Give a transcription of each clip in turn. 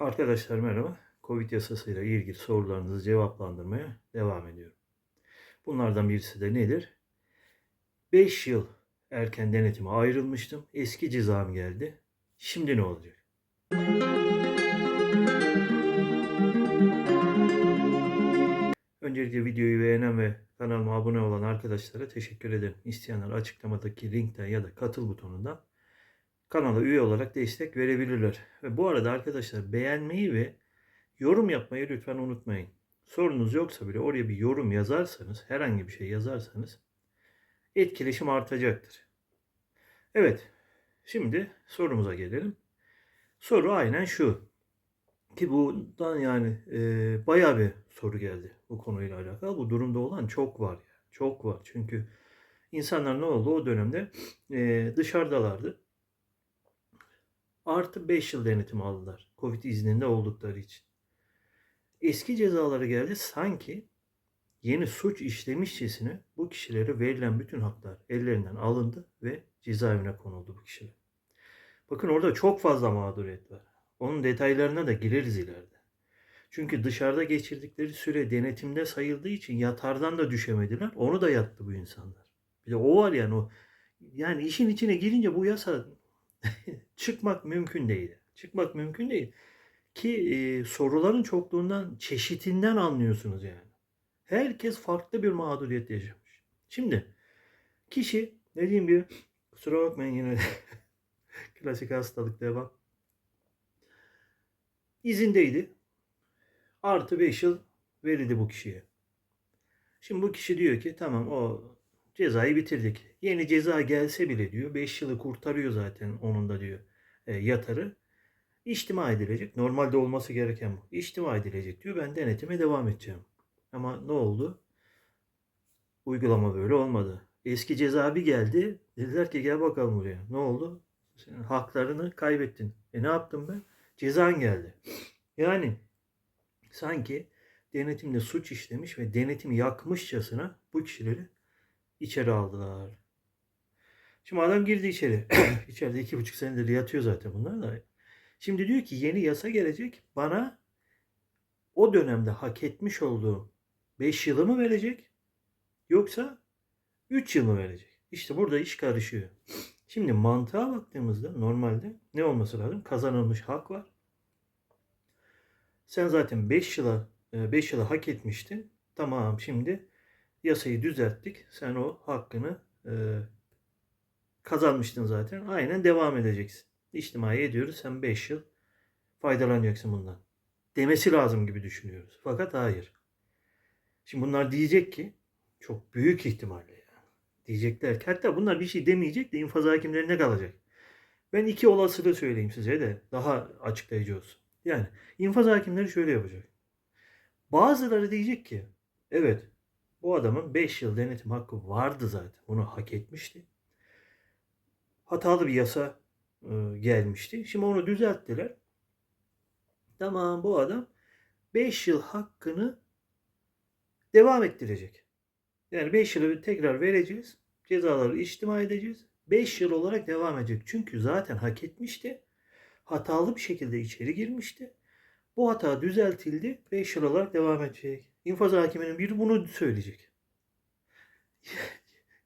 Arkadaşlar merhaba. Covid yasasıyla ilgili sorularınızı cevaplandırmaya devam ediyorum. Bunlardan birisi de nedir? 5 yıl erken denetime ayrılmıştım. Eski cezam geldi. Şimdi ne olacak? Öncelikle videoyu beğenen ve kanalıma abone olan arkadaşlara teşekkür ederim. İsteyenler açıklamadaki linkten ya da katıl butonundan kanala üye olarak destek verebilirler. Ve bu arada arkadaşlar beğenmeyi ve yorum yapmayı lütfen unutmayın. Sorunuz yoksa bile oraya bir yorum yazarsanız, herhangi bir şey yazarsanız etkileşim artacaktır. Evet, şimdi sorumuza gelelim. Soru aynen şu. Ki bundan yani e, bayağı bir soru geldi bu konuyla alakalı. Bu durumda olan çok var. ya, Çok var. Çünkü insanlar ne oldu o dönemde e, dışarıdalardı artı 5 yıl denetim aldılar. Covid izninde oldukları için. Eski cezaları geldi sanki yeni suç işlemişçesine bu kişilere verilen bütün haklar ellerinden alındı ve cezaevine konuldu bu kişiler. Bakın orada çok fazla mağduriyet var. Onun detaylarına da gireriz ileride. Çünkü dışarıda geçirdikleri süre denetimde sayıldığı için yatardan da düşemediler. Onu da yattı bu insanlar. Bir de o var yani o yani işin içine girince bu yasa çıkmak mümkün değil. Çıkmak mümkün değil. Ki e, soruların çokluğundan, çeşitinden anlıyorsunuz yani. Herkes farklı bir mağduriyet yaşamış. Şimdi kişi dediğim gibi kusura bakmayın yine klasik hastalık devam. İzindeydi. Artı 5 yıl verildi bu kişiye. Şimdi bu kişi diyor ki tamam o cezayı bitirdik. Yeni ceza gelse bile diyor 5 yılı kurtarıyor zaten onun da diyor e, yatarı. İçtima edilecek. Normalde olması gereken bu. İçtima edilecek diyor. Ben denetime devam edeceğim. Ama ne oldu? Uygulama böyle olmadı. Eski ceza bir geldi. Dediler ki gel bakalım buraya. Ne oldu? Senin haklarını kaybettin. E ne yaptım ben? Cezan geldi. Yani sanki denetimde suç işlemiş ve denetimi yakmışçasına bu kişileri içeri aldılar. Şimdi adam girdi içeri. İçeride iki buçuk senedir yatıyor zaten bunlar da. Şimdi diyor ki yeni yasa gelecek. Bana o dönemde hak etmiş olduğum 5 yılı mı verecek? Yoksa 3 yıl mı verecek? İşte burada iş karışıyor. Şimdi mantığa baktığımızda normalde ne olması lazım? Kazanılmış hak var. Sen zaten 5 yıla 5 yıla hak etmiştin. Tamam şimdi yasayı düzelttik. Sen o hakkını e, kazanmıştın zaten. Aynen devam edeceksin. İçtimai ediyoruz. Sen 5 yıl faydalanacaksın bundan. Demesi lazım gibi düşünüyoruz. Fakat hayır. Şimdi bunlar diyecek ki çok büyük ihtimalle ya. Diyecekler ki hatta bunlar bir şey demeyecek de infaz hakimlerine kalacak. Ben iki olasılığı söyleyeyim size de daha açıklayıcı olsun. Yani infaz hakimleri şöyle yapacak. Bazıları diyecek ki evet bu adamın 5 yıl denetim hakkı vardı zaten. Bunu hak etmişti. Hatalı bir yasa e, gelmişti. Şimdi onu düzelttiler. Tamam bu adam 5 yıl hakkını devam ettirecek. Yani 5 yılı tekrar vereceğiz. Cezaları içtima edeceğiz. 5 yıl olarak devam edecek. Çünkü zaten hak etmişti. Hatalı bir şekilde içeri girmişti. Bu hata düzeltildi. 5 yıl olarak devam edecek. İnfaz hakiminin biri bunu söyleyecek.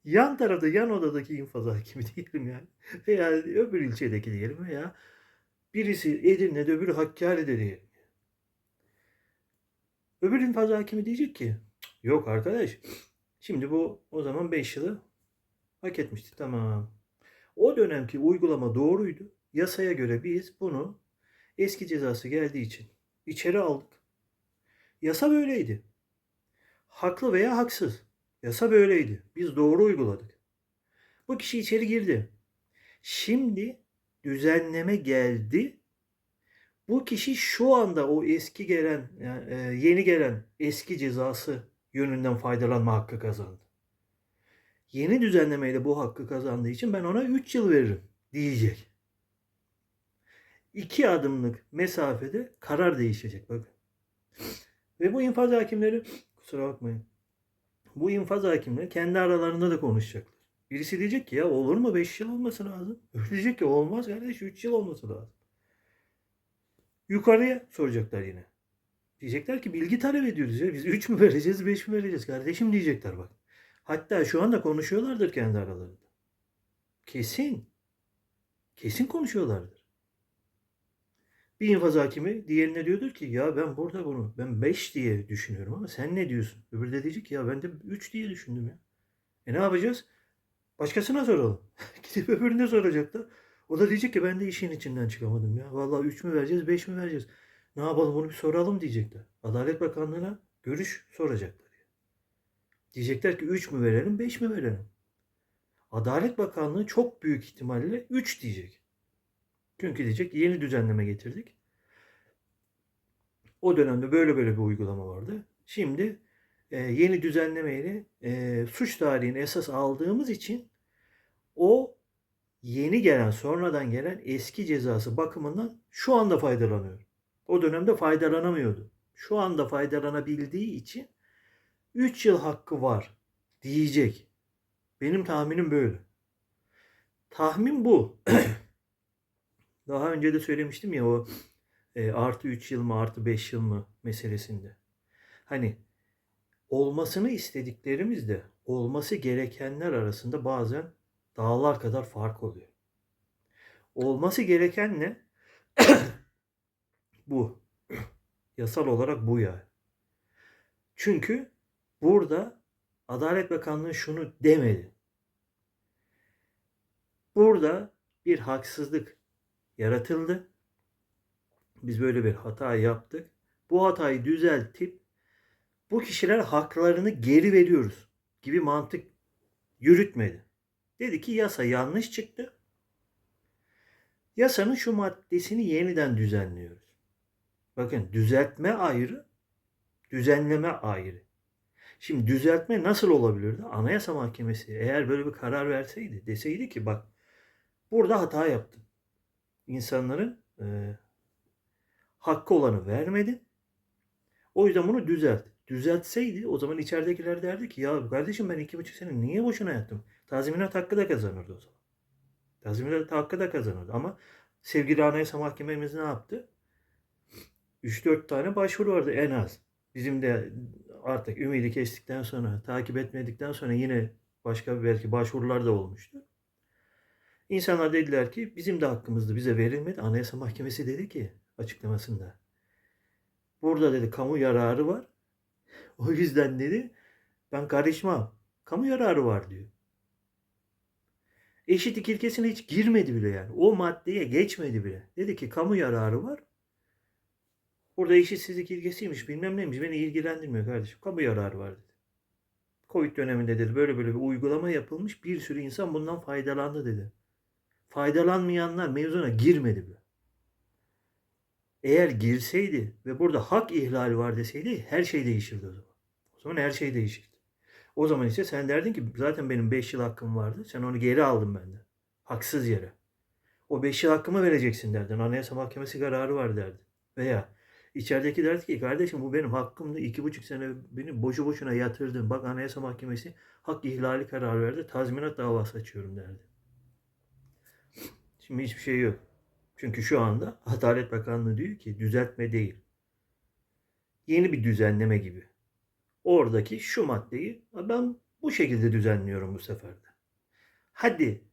yan tarafta, yan odadaki infaz hakimi diyelim yani. Veya öbür ilçedeki diyelim veya birisi Edirne'de öbürü Hakkari'de diyelim. Öbür infaz hakimi diyecek ki yok arkadaş şimdi bu o zaman 5 yılı hak etmişti tamam. O dönemki uygulama doğruydu. Yasaya göre biz bunu eski cezası geldiği için içeri aldık. Yasa böyleydi. Haklı veya haksız. Yasa böyleydi. Biz doğru uyguladık. Bu kişi içeri girdi. Şimdi düzenleme geldi. Bu kişi şu anda o eski gelen, yani e, yeni gelen eski cezası yönünden faydalanma hakkı kazandı. Yeni düzenlemeyle bu hakkı kazandığı için ben ona 3 yıl veririm diyecek. İki adımlık mesafede karar değişecek bakın. Ve bu infaz hakimleri kusura bakmayın. Bu infaz hakimleri kendi aralarında da konuşacaklar. Birisi diyecek ki ya olur mu 5 yıl olması lazım. Öbürü diyecek ki olmaz kardeş 3 yıl olması lazım. Yukarıya soracaklar yine. Diyecekler ki bilgi talep ediyoruz ya. Biz 3 mü vereceğiz 5 mi vereceğiz kardeşim diyecekler bak. Hatta şu anda konuşuyorlardır kendi aralarında. Kesin. Kesin konuşuyorlardır. Bir infaz hakimi diğerine diyordur ki ya ben burada bunu ben 5 diye düşünüyorum ama sen ne diyorsun? Öbürü de diyecek ki ya ben de 3 diye düşündüm ya. E ne yapacağız? Başkasına soralım. Gidip öbürüne soracak da. O da diyecek ki ben de işin içinden çıkamadım ya. Vallahi 3 mü vereceğiz 5 mi vereceğiz? Ne yapalım bunu bir soralım diyecekler. Adalet Bakanlığı'na görüş soracaklar. Diyecekler ki 3 mü verelim 5 mi verelim? Adalet Bakanlığı çok büyük ihtimalle 3 diyecek. Çünkü diyecek yeni düzenleme getirdik. O dönemde böyle böyle bir uygulama vardı. Şimdi e, yeni düzenlemeyle e, suç tarihini esas aldığımız için o yeni gelen sonradan gelen eski cezası bakımından şu anda faydalanıyor. O dönemde faydalanamıyordu. Şu anda faydalanabildiği için 3 yıl hakkı var diyecek. Benim tahminim böyle. Tahmin bu. Daha önce de söylemiştim ya o e, artı 3 yıl mı artı 5 yıl mı meselesinde. Hani olmasını istediklerimizde olması gerekenler arasında bazen dağlar kadar fark oluyor. Olması gereken ne? bu. Yasal olarak bu yani. Çünkü burada Adalet Bakanlığı şunu demedi. Burada bir haksızlık yaratıldı. Biz böyle bir hata yaptık. Bu hatayı düzeltip bu kişiler haklarını geri veriyoruz gibi mantık yürütmedi. Dedi ki yasa yanlış çıktı. Yasanın şu maddesini yeniden düzenliyoruz. Bakın düzeltme ayrı, düzenleme ayrı. Şimdi düzeltme nasıl olabilirdi? Anayasa Mahkemesi eğer böyle bir karar verseydi, deseydi ki bak burada hata yaptın. İnsanların e, hakkı olanı vermedin. O yüzden bunu düzelt. Düzeltseydi o zaman içeridekiler derdi ki ya kardeşim ben iki buçuk sene niye boşuna yattım? Tazminat hakkı da kazanırdı o zaman. Tazminat hakkı da kazanırdı ama sevgili Anayasa Mahkememiz ne yaptı? 3-4 tane başvuru vardı en az. Bizim de artık ümidi kestikten sonra, takip etmedikten sonra yine başka belki başvurular da olmuştu. İnsanlar dediler ki bizim de hakkımızdı bize verilmedi. Anayasa Mahkemesi dedi ki açıklamasında. Burada dedi kamu yararı var. O yüzden dedi ben karışmam. Kamu yararı var diyor. Eşit ilkesine hiç girmedi bile yani. O maddeye geçmedi bile. Dedi ki kamu yararı var. Burada eşitsizlik ilkesiymiş bilmem neymiş beni ilgilendirmiyor kardeşim. Kamu yararı var dedi. Covid döneminde dedi böyle böyle bir uygulama yapılmış. Bir sürü insan bundan faydalandı dedi. Faydalanmayanlar mevzuna girmedi bile. Eğer girseydi ve burada hak ihlali var deseydi her şey değişirdi o zaman. O zaman her şey değişirdi. O zaman ise sen derdin ki zaten benim 5 yıl hakkım vardı. Sen onu geri aldın benden. Haksız yere. O 5 yıl hakkımı vereceksin derdin. Anayasa Mahkemesi kararı var derdi. Veya içerideki derdi ki kardeşim bu benim hakkımdı. iki buçuk sene beni boşu boşuna yatırdın. Bak Anayasa Mahkemesi hak ihlali kararı verdi. Tazminat davası açıyorum derdi. Şimdi hiçbir şey yok. Çünkü şu anda Adalet Bakanlığı diyor ki düzeltme değil. Yeni bir düzenleme gibi. Oradaki şu maddeyi ben bu şekilde düzenliyorum bu sefer de. Hadi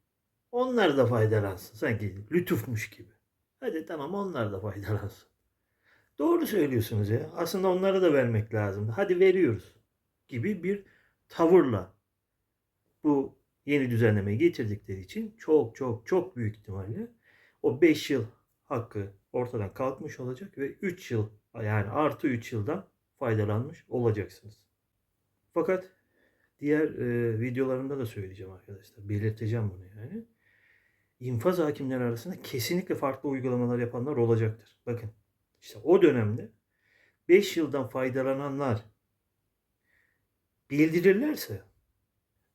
onlar da faydalansın. Sanki lütufmuş gibi. Hadi tamam onlar da faydalansın. Doğru söylüyorsunuz ya. Aslında onlara da vermek lazım. Hadi veriyoruz gibi bir tavırla bu yeni düzenlemeyi getirdikleri için çok çok çok büyük ihtimalle o 5 yıl hakkı ortadan kalkmış olacak ve 3 yıl yani artı 3 yıldan faydalanmış olacaksınız. Fakat diğer e, videolarımda da söyleyeceğim arkadaşlar. Belirteceğim bunu yani. İnfaz hakimleri arasında kesinlikle farklı uygulamalar yapanlar olacaktır. Bakın işte o dönemde 5 yıldan faydalananlar bildirirlerse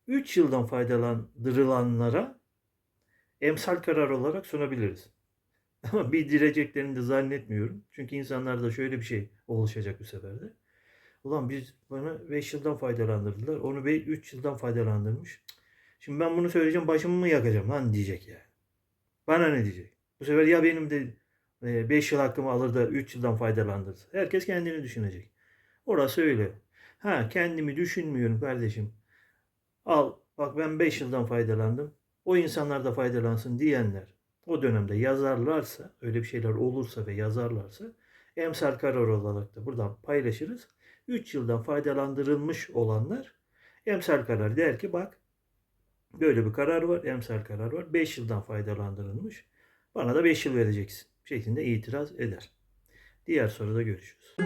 3 yıldan faydalandırılanlara emsal karar olarak sunabiliriz. Ama bildireceklerini de zannetmiyorum. Çünkü insanlarda şöyle bir şey oluşacak bu sefer de. Ulan biz bana 5 yıldan faydalandırdılar. Onu 3 yıldan faydalandırmış. Şimdi ben bunu söyleyeceğim başımı mı yakacağım lan diyecek yani. Bana ne diyecek? Bu sefer ya benim de 5 yıl hakkımı alır da 3 yıldan faydalandırır. Herkes kendini düşünecek. Orası öyle. Ha kendimi düşünmüyorum kardeşim. Al bak ben 5 yıldan faydalandım. O insanlar da faydalansın diyenler o dönemde yazarlarsa, öyle bir şeyler olursa ve yazarlarsa emsal karar olarak da buradan paylaşırız. 3 yıldan faydalandırılmış olanlar emsal karar der ki bak böyle bir karar var, emsal karar var. 5 yıldan faydalandırılmış. Bana da 5 yıl vereceksin şeklinde itiraz eder. Diğer soruda görüşürüz.